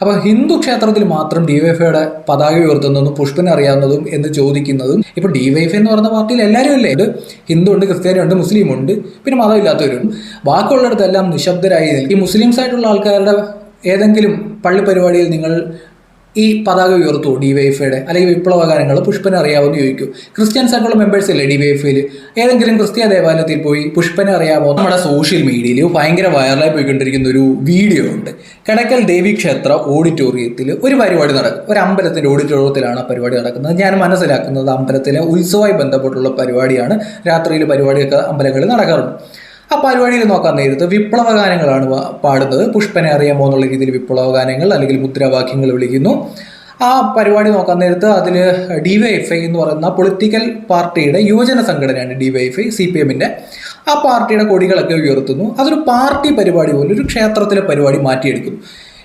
അപ്പോൾ ഹിന്ദു ക്ഷേത്രത്തിൽ മാത്രം ഡിവൈഫൈയുടെ പതാക ഉയർത്തുന്നതും പുഷ്പനെ അറിയാവുന്നതും എന്ന് ചോദിക്കുന്നതും ഇപ്പോൾ ഡിവൈഫൈ എന്ന് പറഞ്ഞ പാർട്ടിയിൽ എല്ലാവരും അല്ലേ ഉണ്ട് ഹിന്ദു ഉണ്ട് ക്രിസ്ത്യാനി ഉണ്ട് മുസ്ലിം ഉണ്ട് പിന്നെ മതമില്ലാത്തവരുണ്ട് ബാക്കിയുള്ളിടത്തെല്ലാം നിശബ്ദരായി. ഈ മുസ്ലിംസ് ആയിട്ടുള്ള ആൾക്കാരുടെ ഏതെങ്കിലും പള്ളി പരിപാടിയിൽ നിങ്ങൾ ഈ പതാക ഉയർത്തു ഡിവൈഫൈയുടെ അല്ലെങ്കിൽ വിപ്ലവകാരങ്ങൾ പുഷ്പനെ അറിയാമെന്ന് ചോദിക്കും ക്രിസ്ത്യൻ സർക്കിൾ മെമ്പേഴ്സ് അല്ലേ ഡിവൈഫൈയിൽ ഏതെങ്കിലും ക്രിസ്ത്യ ദേവാലയത്തിൽ പോയി പുഷ്പനെ അറിയാമോ നമ്മുടെ സോഷ്യൽ മീഡിയയിൽ ഭയങ്കര വൈറലായി പോയിക്കൊണ്ടിരിക്കുന്ന ഒരു വീഡിയോ ഉണ്ട്. കടക്കൽ ദേവി ക്ഷേത്ര ഓഡിറ്റോറിയത്തിൽ ഒരു പരിപാടി നടക്കും. ഒരു അമ്പലത്തിന്റെ ഓഡിറ്റോറിയത്തിലാണ് ആ പരിപാടി നടക്കുന്നത്. ഞാൻ മനസ്സിലാക്കുന്നത് അമ്പലത്തിലെ ഉത്സവമായി ബന്ധപ്പെട്ടുള്ള പരിപാടിയാണ്. രാത്രിയിൽ പരിപാടിയൊക്കെ അമ്പലങ്ങളിൽ നടക്കാറുണ്ട്. ആ പരിപാടിയിൽ നോക്കാൻ നേരത്ത് വിപ്ലവ ഗാനങ്ങളാണ് പാടുന്നത്. പുഷ്പനെ അറിയാമോ എന്നുള്ള രീതിയിൽ വിപ്ലവ ഗാനങ്ങൾ അല്ലെങ്കിൽ മുദ്രാവാക്യങ്ങൾ വിളിക്കുന്നു. ആ പരിപാടി നോക്കാൻ നേരത്ത് അതിൽ ഡി വൈ എഫ് ഐ എന്ന് പറയുന്ന പൊളിറ്റിക്കൽ പാർട്ടിയുടെ യുവജന സംഘടനയാണ് D Y F I C P എമ്മിന്റെ ആ പാർട്ടിയുടെ കൊടികളൊക്കെ ഉയർത്തുന്നു. അതൊരു പാർട്ടി പരിപാടി പോലെ ഒരു ക്ഷേത്രത്തിലെ പരിപാടി മാറ്റിയെടുക്കുന്നു.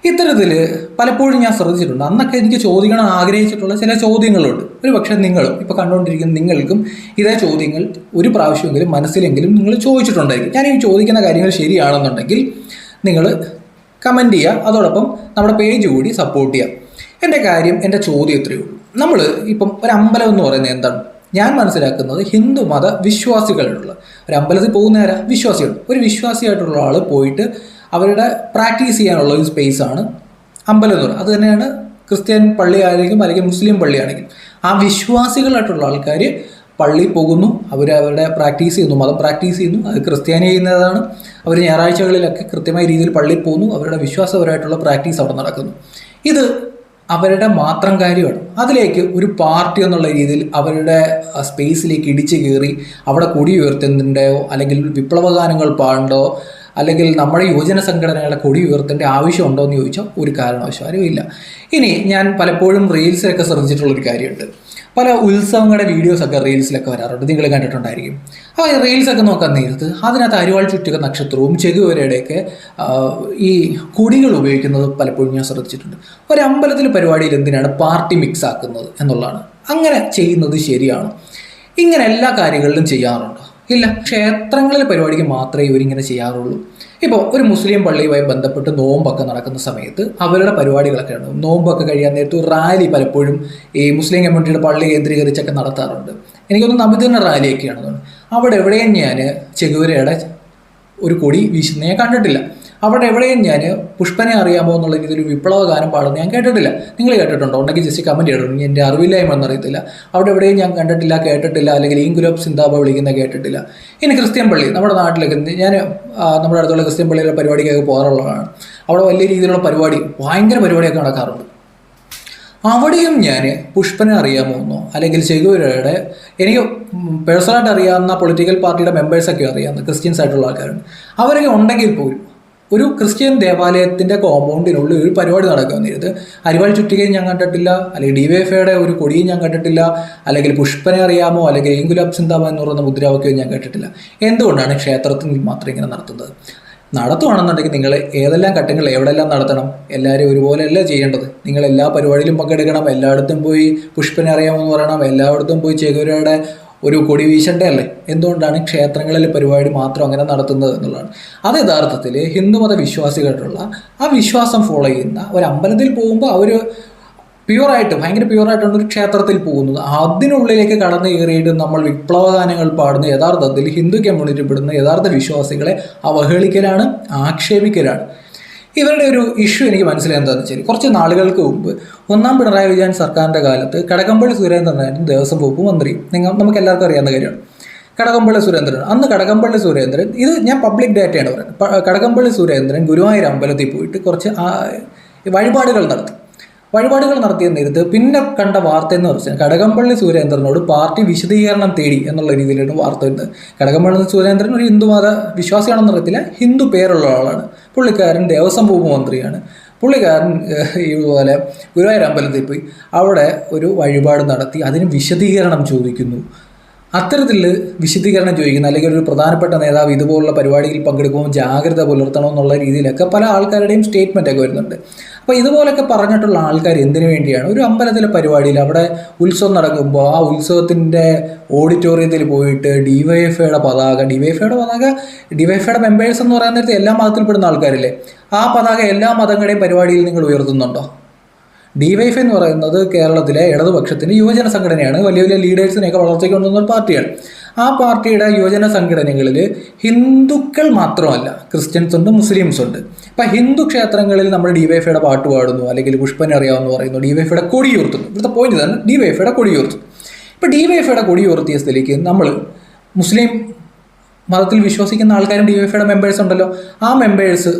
ഇത്തരത്തിൽ പലപ്പോഴും ഞാൻ ശ്രദ്ധിച്ചിട്ടുണ്ട്. അന്നൊക്കെ എനിക്ക് ചോദിക്കണം ആഗ്രഹിച്ചിട്ടുള്ള ചില ചോദ്യങ്ങളുണ്ട്. ഒരു പക്ഷേ നിങ്ങളും ഇപ്പോൾ കണ്ടുകൊണ്ടിരിക്കുന്ന നിങ്ങൾക്കും ഇതേ ചോദ്യങ്ങൾ ഒരു പ്രാവശ്യമെങ്കിലും മനസ്സിലെങ്കിലും നിങ്ങൾ ചോദിച്ചിട്ടുണ്ടായിരിക്കും. ഞാൻ ഈ ചോദിക്കുന്ന കാര്യങ്ങൾ ശരിയാണെന്നുണ്ടെങ്കിൽ നിങ്ങൾ കമന്റ് ചെയ്യുക. അതോടൊപ്പം നമ്മുടെ പേജ് കൂടി സപ്പോർട്ട് ചെയ്യുക. എന്റെ കാര്യം എന്റെ ചോദ്യം ഇത്രയേ ഉള്ളൂ. നമ്മൾ ഇപ്പം ഒരു അമ്പലം എന്ന് പറയുന്നത് എന്താണ്? ഞാൻ മനസ്സിലാക്കുന്നത് ഹിന്ദു മത വിശ്വാസികളുള്ള. ഒരു അമ്പലത്തിൽ പോകുന്നവരാ? വിശ്വാസികൾ. ഒരു വിശ്വാസിയായിട്ടുള്ള ആൾ പോയിട്ട് അവരുടെ പ്രാക്ടീസ് ചെയ്യാനുള്ള ഒരു സ്പേസാണ് അമ്പലം എന്ന് പറയുന്നത് അത് തന്നെയാണ് ക്രിസ്ത്യൻ പള്ളി ആയിരിക്കും അല്ലെങ്കിൽ മുസ്ലിം പള്ളി ആണെങ്കിലും ആ വിശ്വാസികളായിട്ടുള്ള ആൾക്കാർ പള്ളി പോകുന്നു അവർ അവരുടെ പ്രാക്ടീസ് ചെയ്യുന്നു മതം പ്രാക്ടീസ് ചെയ്യുന്നു അത് ക്രിസ്ത്യാനി ചെയ്യുന്നതാണ്. അവർ ഞായറാഴ്ചകളിലൊക്കെ കൃത്യമായ രീതിയിൽ പള്ളിയിൽ പോകുന്നു അവരുടെ വിശ്വാസപരമായിട്ടുള്ള പ്രാക്ടീസ് അവിടെ നടക്കുന്നു. ഇത് അവരുടെ മാത്രം കാര്യമാണ്. അതിലേക്ക് ഒരു പാർട്ടി എന്നുള്ള രീതിയിൽ അവരുടെ സ്പേസിലേക്ക് ഇടിച്ചു കയറി അവിടെ കൊടി ഉയർത്തുന്നുണ്ടോ അല്ലെങ്കിൽ വിപ്ലവഗാനങ്ങൾ പാടണ്ടോ അല്ലെങ്കിൽ നമ്മുടെ യുവജന സംഘടനകളെ കൊടി ഉയർത്തേണ്ട ആവശ്യമുണ്ടോ എന്ന് ചോദിച്ചാൽ ഒരു കാരണവശാലും ഇല്ല. ഇനി ഞാൻ പലപ്പോഴും റീൽസിലൊക്കെ ശ്രദ്ധിച്ചിട്ടുള്ളൊരു കാര്യമുണ്ട്. പല ഉത്സവങ്ങളുടെ വീഡിയോസൊക്കെ റീൽസിലൊക്കെ വരാറുണ്ട്. നിങ്ങൾ കണ്ടിട്ടുണ്ടായിരിക്കും. ആ റീൽസൊക്കെ നോക്കാൻ നേരത്ത് അതിനകത്ത് അരിവാൾ ചുറ്റുക നക്ഷത്രവും ചെകുവരയുടെയൊക്കെ ഈ കുടികൾ ഉപയോഗിക്കുന്നത് പലപ്പോഴും ഞാൻ ശ്രദ്ധിച്ചിട്ടുണ്ട്. ഒരു അമ്പലത്തിൽ പരിപാടിയിൽ എന്തിനാണ് പാർട്ടി മിക്സ് ആക്കുന്നത് എന്നുള്ളതാണ്. അങ്ങനെ ചെയ്യുന്നത് ശരിയാണ്. ഇങ്ങനെ എല്ലാ കാര്യങ്ങളിലും ചെയ്യാറുണ്ടോ. ഇല്ല ക്ഷേത്രങ്ങളിലെ പരിപാടിക്ക് മാത്രമേ ഇവരിങ്ങനെ ചെയ്യാറുള്ളൂ. ഇപ്പോൾ ഒരു മുസ്ലിം പള്ളിയുമായി ബന്ധപ്പെട്ട് നോമ്പൊക്കെ നടക്കുന്ന സമയത്ത് അവരുടെ പരിപാടികളൊക്കെ ഉണ്ട് നോമ്പൊക്കെ കഴിയാൻ നേരത്ത് റാലി പലപ്പോഴും ഈ മുസ്ലിം കമ്മ്യൂണിറ്റിയുടെ പള്ളി കേന്ദ്രീകരിച്ചൊക്കെ നടത്താറുണ്ട്. എനിക്കൊന്ന് നബിദിന റാലിയൊക്കെയാണ് തോന്നുന്നത് അവിടെ എവിടെയും ഞാൻ ചെകുവരയുടെ ഒരു കൊടി വീശുന്ന കണ്ടിട്ടില്ല. അവിടെ എവിടെയും ഞാൻ പുഷ്പനെ അറിയാമോ എന്നുള്ള രീതിയിൽ വിപ്ലവ ഗാനം പാടുന്നത് ഞാൻ കേട്ടിട്ടില്ല. നിങ്ങൾ കേട്ടിട്ടുണ്ടോ? ഉണ്ടെങ്കിൽ ജസ്റ്റ് കമന്റ് ചെയ്തിട്ടുണ്ട് എന്റെ അറിവില്ലായ്മ എന്നറിയത്തില്ല. അവിടെ എവിടെയും ഞാൻ കണ്ടിട്ടില്ല കേട്ടിട്ടില്ല അല്ലെങ്കിൽ ഈ ഈങ്കുലോബ് സിന്താബ വിളിക്കുന്ന കേട്ടിട്ടില്ല. ഇനി ക്രിസ്ത്യൻ പള്ളി നമ്മുടെ നാട്ടിലൊക്കെ ഞാൻ നമ്മുടെ അടുത്തുള്ള ക്രിസ്ത്യൻ പള്ളിയിലെ പരിപാടിക്കൊക്കെ പോകാറുള്ളതാണ്. അവിടെ വലിയ രീതിയിലുള്ള പരിപാടി ഭയങ്കര പരിപാടിയൊക്കെ നടക്കാറുണ്ട്. അവിടെയും ഞാൻ പുഷ്പനെ അറിയാമോ എന്നോ അല്ലെങ്കിൽ ചെകുവരയുടെ എനിക്ക് പേഴ്സണലായിട്ട് അറിയാവുന്ന പൊളിറ്റിക്കൽ പാർട്ടിയുടെ മെമ്പേഴ്സൊക്കെ അറിയാവുന്ന ക്രിസ്ത്യൻസ് ആയിട്ടുള്ള ആൾക്കാരുണ്ട്. അവരൊക്കെ ഉണ്ടെങ്കിൽ പോലും ഒരു ക്രിസ്ത്യൻ ദേവാലയത്തിന്റെ കോമ്പൗണ്ടിനുള്ളിൽ ഒരു പരിപാടി നടക്കുന്നിരുന്നത് അരിവാൾ ചുറ്റികയും ഞാൻ കണ്ടിട്ടില്ല അല്ലെങ്കിൽ ഡി വൈ എഫയുടെ ഒരു കൊടിയും ഞാൻ കണ്ടിട്ടില്ല അല്ലെങ്കിൽ പുഷ്പനെ അറിയാമോ അല്ലെങ്കിൽ ഏങ്കുലാബ് സിന്താബ എന്ന് പറയുന്ന മുദ്രാവാക്യവും ഞാൻ കേട്ടിട്ടില്ല. എന്തുകൊണ്ടാണ് ക്ഷേത്രത്തിൽ മാത്രം ഇങ്ങനെ നടത്തുന്നത്? നടത്തുവാണെന്നുണ്ടെങ്കിൽ നിങ്ങൾ ഏതെല്ലാം ഘട്ടങ്ങൾ എവിടെല്ലാം നടത്തണം? എല്ലാവരും ഒരുപോലെയല്ല ചെയ്യേണ്ടത്? നിങ്ങൾ എല്ലാ പരിപാടിയിലും പങ്കെടുക്കണം എല്ലായിടത്തും പോയി പുഷ്പനെ അറിയാമെന്ന് പറയണം എല്ലായിടത്തും പോയി ചെകുരയുടെ ഒരു കൊടി വീശണ്ടേ അല്ലേ? എന്തുകൊണ്ടാണ് ക്ഷേത്രങ്ങളിൽ പരിപാടി മാത്രം അങ്ങനെ നടത്തുന്നത് എന്നുള്ളതാണ്. അത് യഥാർത്ഥത്തിൽ ഹിന്ദുമത വിശ്വാസികളായിട്ടുള്ള ആ വിശ്വാസം ഫോളോ ചെയ്യുന്ന ഒരു അമ്പലത്തിൽ പോകുമ്പോൾ അവർ പ്യുവറായിട്ട് ഭയങ്കര പ്യുവറായിട്ടാണ് ഒരു ക്ഷേത്രത്തിൽ പോകുന്നത്. അതിനുള്ളിലേക്ക് കടന്നു കയറിയിട്ട് നമ്മൾ വിപ്ലവഗാനങ്ങൾ പാടുന്ന യഥാർത്ഥത്തിൽ ഹിന്ദു കമ്മ്യൂണിറ്റി പെടുന്ന യഥാർത്ഥ വിശ്വാസികളെ അവഹേളിക്കലാണ് ആക്ഷേപിക്കലാണ്. ഇവരുടെ ഒരു ഇഷ്യൂ എനിക്ക് മനസ്സിലായി എന്താണെന്ന് വെച്ചാൽ കുറച്ച് നാളുകൾക്ക് മുമ്പ് ഒന്നാം പിണറായി വിജയൻ സർക്കാരിന്റെ കാലത്ത് കടകംപള്ളി സുരേന്ദ്രനായിരുന്നു ദേവസ്വം വകുപ്പ് മന്ത്രി. നിങ്ങൾ നമുക്ക് എല്ലാവർക്കും അറിയാവുന്ന കാര്യമാണ്. കടകംപള്ളി സുരേന്ദ്രൻ. അന്ന് കടകംപള്ളി സുരേന്ദ്രൻ ഇത് ഞാൻ പബ്ലിക് ഡാറ്റയാണ് പറയുന്നത്. കടകംപള്ളി സുരേന്ദ്രൻ ഗുരുവായൂർ അമ്പലത്തിൽ പോയിട്ട് കുറച്ച് വഴിപാടുകൾ നടത്തി. വഴിപാടുകൾ നടത്തിയ നേരത്ത് പിന്നെ കണ്ട വാർത്ത എന്ന് പറഞ്ഞാൽ കടകംപള്ളി സുരേന്ദ്രനോട് പാർട്ടി വിശദീകരണം തേടി എന്നുള്ള രീതിയിലാണ് വാർത്ത വരുന്നത്. കടകംപള്ളി സുരേന്ദ്രൻ ഒരു ഹിന്ദുമത വിശ്വാസിയാണെന്ന് അറിയത്തില്ല ഹിന്ദു പേരുള്ള ആളാണ്. പുള്ളിക്കാരൻ ദേവസ്വം വകുപ്പ് മന്ത്രിയാണ്. പുള്ളിക്കാരൻ ഇതുപോലെ ഗുരുവായൂർ അമ്പലത്തിൽ പോയി അവിടെ ഒരു വഴിപാട് നടത്തി അതിന് വിശദീകരണം ചോദിക്കുന്നു. അത്തരത്തിൽ വിശദീകരണം ചോദിക്കുന്ന അല്ലെങ്കിൽ ഒരു പ്രധാനപ്പെട്ട നേതാവ് ഇതുപോലുള്ള പരിപാടിയിൽ പങ്കെടുക്കുമ്പോൾ ജാഗ്രത പുലർത്തണം എന്നുള്ള രീതിയിലൊക്കെ പല ആൾക്കാരുടെയും സ്റ്റേറ്റ്മെന്റ് ഒക്കെ വരുന്നുണ്ട്. അപ്പോൾ ഇതുപോലൊക്കെ പറഞ്ഞിട്ടുള്ള ആൾക്കാർ എന്തിനു വേണ്ടിയാണ്? ഒരു അമ്പലത്തിലെ പരിപാടിയിൽ അവിടെ ഉത്സവം നടക്കുമ്പോൾ ആ ഉത്സവത്തിന്റെ ഓഡിറ്റോറിയത്തിൽ പോയിട്ട് ഡിവൈഎഫ്ഐയുടെ പതാക ഡിവൈഎഫ്ഐയുടെ പതാക ഡിവൈഎഫ്ഐയുടെ മെമ്പേഴ്സ് എന്ന് പറയാൻ നേരത്തെ എല്ലാ മതത്തിൽപ്പെടുന്ന ആൾക്കാരില്ലേ? ആ പതാക എല്ലാ മതങ്ങളുടെയും പരിപാടിയിൽ നിങ്ങൾ ഉയർത്തുന്നുണ്ടോ? ഡിവൈഫ് എന്ന് പറയുന്നത് കേരളത്തിലെ ഇടതുപക്ഷത്തിന്റെ യുവജന സംഘടനയാണ്. വലിയ വലിയ ലീഡേഴ്സിനെയൊക്കെ വളർച്ചയ്ക്ക് കൊണ്ടുവന്ന പാർട്ടിയാണ്. ആ പാർട്ടിയുടെ യുവജന സംഘടനകളിൽ ഹിന്ദുക്കൾ മാത്രമല്ല ക്രിസ്ത്യൻസ് ഉണ്ട് മുസ്ലിംസ് ഉണ്ട്. ഇപ്പം ഹിന്ദു ക്ഷേത്രങ്ങളിൽ നമ്മൾ ഡിവൈഫയുടെ പാട്ട് പാടുന്നു അല്ലെങ്കിൽ പുഷ്പനെ അറിയാമെന്ന് പറയുന്നു ഡിവൈഫയുടെ കൊടി ഉയർത്തുന്നു. ഇവിടുത്തെ പോയിന്റ് തന്നെ ഡിവൈഫയുടെ കൊടി ഉയർത്തുന്നു. ഇപ്പം ഡിവൈഫയുടെ കൊടി ഉയർത്തിയ സ്ഥിതിക്ക് നമ്മൾ മുസ്ലിം മതത്തിൽ വിശ്വസിക്കുന്ന ആൾക്കാരും ഡിവൈഫയുടെ മെമ്പേഴ്സ് ഉണ്ടല്ലോ. ആ മെമ്പേഴ്സ്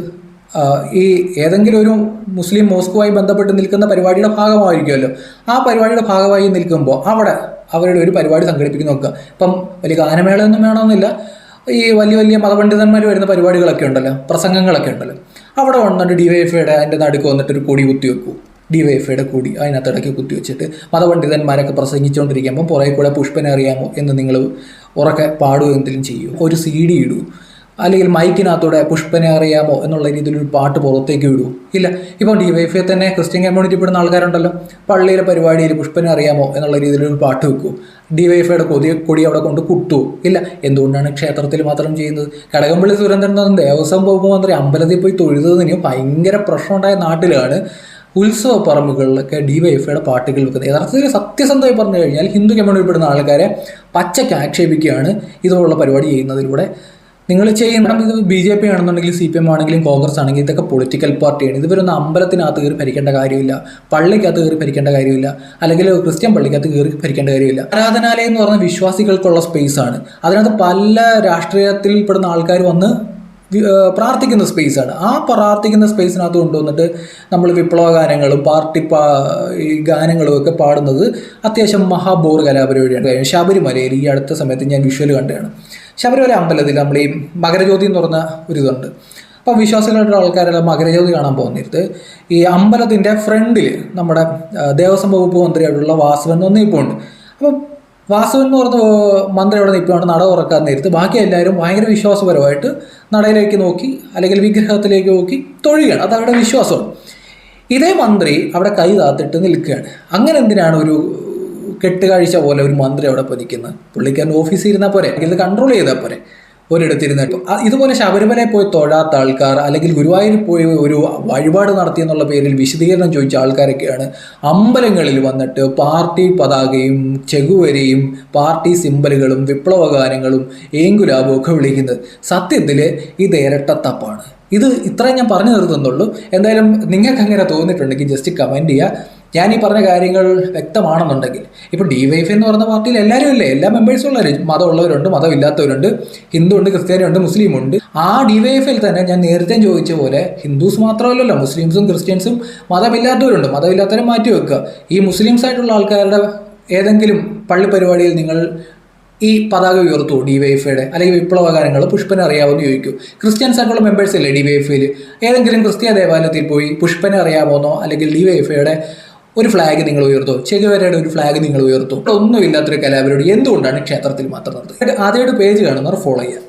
ഈ ഏതെങ്കിലും ഒരു മുസ്ലിം മോസ്കുമായി ബന്ധപ്പെട്ട് നിൽക്കുന്ന പരിപാടിയുടെ ഭാഗമായിരിക്കുമല്ലോ. ആ പരിപാടിയുടെ ഭാഗമായി നിൽക്കുമ്പോൾ അവിടെ അവരുടെ ഒരു പരിപാടി സംഘടിപ്പിക്കുന്ന നോക്കുക. ഇപ്പം വലിയ ഗാനമേളയൊന്നും വേണമെന്നില്ല. ഈ വലിയ വലിയ മതപണ്ഡിതന്മാർ വരുന്ന പരിപാടികളൊക്കെ ഉണ്ടല്ലോ. പ്രസംഗങ്ങളൊക്കെ ഉണ്ടല്ലോ. അവിടെ വന്നിട്ട് ഡി വൈ എഫ്ഐയുടെ അതിന്റെ നടുക്ക് വന്നിട്ട് ഒരു കൊടി കുത്തി വെക്കൂ. ഡി വൈ എഫ്ഐയുടെ കൂടി അതിനകത്ത് ഇടയ്ക്ക് കുത്തി വെച്ചിട്ട് മതപണ്ഡിതന്മാരൊക്കെ പ്രസംഗിച്ചുകൊണ്ടിരിക്കുമ്പം പുറകെ കൂടെ പുഷ്പനെ അറിയാമോ എന്ന് നിങ്ങൾ ഉറക്കെ പാടുകയെങ്കിലും ചെയ്യൂ. ഒരു സി ഡി ഇടൂ. അല്ലെങ്കിൽ മൈക്കിനകത്തൂടെ പുഷ്പനെ അറിയാമോ എന്നുള്ള രീതിയിൽ ഒരു പാട്ട് പുറത്തേക്ക് വിടൂ. ഇല്ല ഇപ്പോൾ ഡി വൈ തന്നെ ക്രിസ്ത്യൻ കമ്മ്യൂണിറ്റി പെടുന്ന ആൾക്കാരുണ്ടല്ലോ. പള്ളിയിലെ പരിപാടിയിൽ പുഷ്പനെ അറിയാമോ എന്നുള്ള രീതിയിൽ ഒരു പാട്ട് വെക്കൂ. ഡി വൈഫയുടെ കൊതി കൊടി അവിടെ കൊണ്ട് കുട്ടു ഇല്ല എന്തുകൊണ്ടാണ് ക്ഷേത്രത്തിൽ മാത്രം ചെയ്യുന്നത്? കടകംപള്ളി സുരേന്ദ്രൻ ദേവസ്വം പോകുമ്പോൾ മന്ത്രി അമ്പലത്തിൽ പോയി തൊഴുതതിന് ഭയങ്കര പ്രശ്നമുണ്ടായ നാട്ടിലാണ് ഉത്സവ പറമ്പുകളിലൊക്കെ ഡി വൈ എഫ് ഐയുടെ പാട്ടുകൾ വെക്കുന്നത്. യഥാർത്ഥത്തിൽ സത്യസന്ധമായി പറഞ്ഞു കഴിഞ്ഞാൽ ഹിന്ദു കമ്മ്യൂണിറ്റിപ്പെടുന്ന ആൾക്കാരെ പച്ചയ്ക്ക് ആക്ഷേപിക്കുകയാണ് ഇതുപോലുള്ള പരിപാടി ചെയ്യുന്നതിലൂടെ. നിങ്ങൾ ചെയ്യണം ഇത് ബി ജെ പി ആണെന്നുണ്ടെങ്കിൽ സി പി എം ആണെങ്കിലും കോൺഗ്രസ് ആണെങ്കിലും ഇതൊക്കെ പൊളിറ്റിക്കൽ പാർട്ടിയാണ് ഇതുവരൊന്നും അമ്പലത്തിനകത്ത് കയറി ഭരിക്കേണ്ട കാര്യമില്ല. പള്ളിക്കകത്ത് കയറി ഭരിക്കേണ്ട കാര്യമില്ല. അല്ലെങ്കിൽ ക്രിസ്ത്യൻ പള്ളിക്കകത്ത് കയറി ഭരിക്കേണ്ട കാര്യമില്ല. ആരാധനാലയം എന്ന് പറഞ്ഞ വിശ്വാസികൾക്കുള്ള സ്പേസ് ആണ്. അതിനകത്ത് പല രാഷ്ട്രീയത്തിൽ പെടുന്ന ആൾക്കാർ വന്ന് പ്രാർത്ഥിക്കുന്ന സ്പേസാണ് ആ പ്രാർത്ഥിക്കുന്ന സ്പേസിനകത്ത് കൊണ്ടുവന്നിട്ട് നമ്മൾ വിപ്ലവ ഗാനങ്ങളും പാർട്ടി പാ ഗാനങ്ങളും ഒക്കെ പാടുന്നത് അത്യാവശ്യം മഹാബോർ കലാപരിപാടിയാണ്. ശബരിമലയിൽ ഈ അടുത്ത സമയത്ത് ഞാൻ വിഷ്വൽ കണ്ടതാണ്. ശബരിമല അമ്പലത്തിൽ നമ്മൾ ഈ മകരജ്യോതി എന്ന് പറഞ്ഞ ഒരു ഇതുണ്ട് അപ്പോൾ വിശ്വാസികളുടെ ആൾക്കാരെല്ലാം മകരജ്യോതി കാണാൻ പോകുന്നിടത്ത് ഈ അമ്പലത്തിന്റെ ഫ്രണ്ടിൽ നമ്മുടെ ദേവസ്വം വകുപ്പ് മന്ത്രിയായിട്ടുള്ള വാസവൻ ഒന്ന് ഇപ്പോൾ ഉണ്ട് അപ്പം വാസുവൻ എന്ന് പറഞ്ഞ മന്ത്രി അവിടെ നിൽക്കുകയാണ് നട തുറക്കാൻ നേരത്ത് ബാക്കി എല്ലാവരും ഭയങ്കര വിശ്വാസപരമായിട്ട് നടയിലേക്ക് നോക്കി അല്ലെങ്കിൽ വിഗ്രഹത്തിലേക്ക് നോക്കി തൊഴുകയാണ്. അത് അവരുടെ വിശ്വാസമാണ് ഇതേ മന്ത്രി അവിടെ കൈ താത്തിട്ട് നിൽക്കുകയാണ്. അങ്ങനെ എന്തിനാണ് ഒരു കെട്ടുകാഴ്ച പോലെ ഒരു മന്ത്രി അവിടെ പോയി നിൽക്കുന്നത് പുള്ളിക്കാരൻ ഓഫീസിൽ ഇരുന്നാൽ പോരെ. ഇത് കൺട്രോൾ ചെയ്താൽ പോരെ. ഒരിടത്തിരുന്നിട്ട് ഇതുപോലെ ശബരിമലയിൽ പോയി തൊഴാത്ത ആൾക്കാർ അല്ലെങ്കിൽ ഗുരുവായൂരിൽ പോയി ഒരു വഴിപാട് നടത്തി എന്നുള്ള പേരിൽ വിശദീകരണം ചോദിച്ച ആൾക്കാരൊക്കെയാണ് അമ്പലങ്ങളിൽ വന്നിട്ട് പാർട്ടി പതാകയും ചെകുവരയും പാർട്ടി സിമ്പലുകളും വിപ്ലവഗാനങ്ങളും ഏങ്കുലാബും ഒക്കെ വിളിക്കുന്നത്. സത്യത്തിൽ ഇത് ഇരട്ടത്തപ്പാണ് ഇത് ഇത്രയും ഞാൻ പറഞ്ഞു നിർത്തുന്നുള്ളൂ. എന്തായാലും നിങ്ങൾക്ക് അങ്ങനെ തോന്നിയിട്ടുണ്ടെങ്കിൽ ജസ്റ്റ് കമന്റ് ചെയ്യുക ഞാൻ ഈ പറഞ്ഞ കാര്യങ്ങൾ വ്യക്തമാണെന്നുണ്ടെങ്കിൽ ഇപ്പോൾ ഡി വൈഫ് എന്ന് പറഞ്ഞ പാർട്ടിയിൽ എല്ലാവരും ഇല്ലേ എല്ലാ മെമ്പേഴ്സും ഉള്ളവർ മതമുള്ളവരുണ്ട് മതമില്ലാത്തവരുണ്ട് ഹിന്ദു ഉണ്ട് ക്രിസ്ത്യാനി ഉണ്ട് മുസ്ലിം ഉണ്ട്. ആ ഡി വൈ എഫിൽ തന്നെ ഞാൻ നേരത്തെ ചോദിച്ച പോലെ ഹിന്ദുസ് മാത്രമല്ലല്ലോ മുസ്ലിംസും ക്രിസ്ത്യൻസും മതമില്ലാത്തവരുണ്ട്. മതമില്ലാത്തവരെ മാറ്റി വെക്കുക. ഈ മുസ്ലിംസ് ആയിട്ടുള്ള ആൾക്കാരുടെ ഏതെങ്കിലും പള്ളി പരിപാടിയിൽ നിങ്ങൾ ഈ പതാക ഉയർത്തു ഡി വൈ എഫയുടെ അല്ലെങ്കിൽ വിപ്ലവകാരങ്ങൾ പുഷ്പനെ അറിയാമെന്ന് ചോദിക്കൂ. ക്രിസ്ത്യൻസ് ആയിട്ടുള്ള മെമ്പേഴ്സ് അല്ലേ ഡി വൈ എഫയിൽ ഏതെങ്കിലും ക്രിസ്ത്യ ദേവാലയത്തിൽ പോയി പുഷ്പനെ അറിയാമോന്നോ അല്ലെങ്കിൽ ഡി വൈ എഫയുടെ ഒരു ഫ്ലാഗ് നിങ്ങൾ ഉയർത്തോ. ചെകുവരയുടെ ഒരു ഫ്ലാഗ് നിങ്ങൾ ഉയർത്തോ. ഒന്നുമില്ലാത്തൊരു കലാപരിപാടി. എന്തുകൊണ്ടാണ് ക്ഷേത്രത്തിൽ മാത്രം നടത്തുന്നത്? ആദ്യമായിട്ട് പേജ് കാണുന്നവർ ഫോളോ ചെയ്യുക